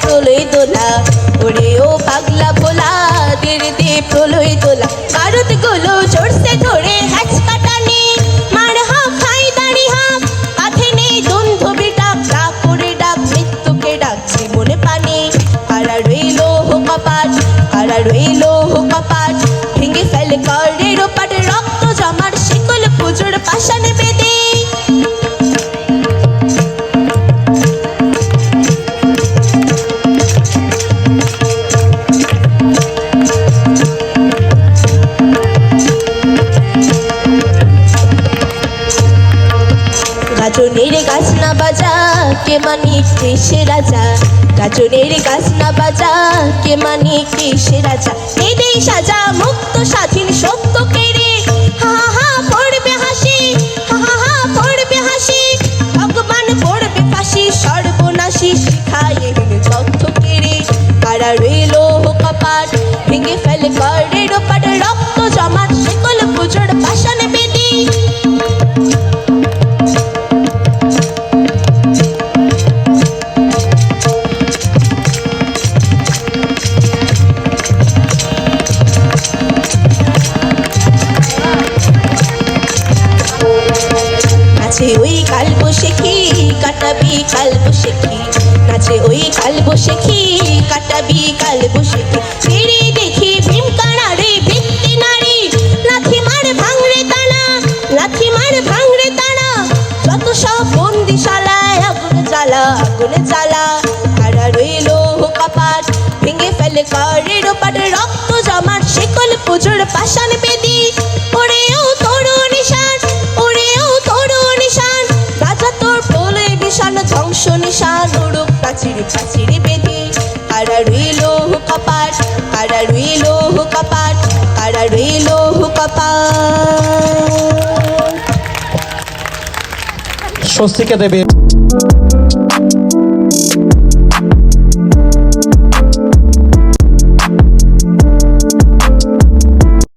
প্রলয় দোলা ও পাগলা প্রলয় ভারতগুলো চড়ছে ধরে হ্যাচ মার খাই নেই মৃত্যুকে ডাক জীবনে পানি কারা রইল হো কপাট কারা রইল গাজনের গাছ না বাজা, কে মানি কেশে রাজা? গাজনের গাছ না বাজা, কে মানি কেশে রাজা? এদেই সাজা মুক্ত স্বাধীন সত্য কেড়ে ভগবান ভেঙে ফেলে পাট রক্ত জমাট বসেখি কাটাবি কাল বসেখি নাচে ওই কাল বসেখি কাটাবি কাল বসেখি ফিরে দেখি ভিত্তি নারী লাথি মার লাথি মার যত সব বন্দিশালায় আগুন জ্বালা আগুন জ্বালা। কারা রইল কপাট ভেঙে ফেলে করের পাট রক্ত জমাট, শেকল পুজোর পাশান বেদি বিশান সাগর পাচির পাচির বেদি। কারা রইল কপাট, কারা রইল কপাট, কারা রইল কপাট। স্বস্তিকা দেবে।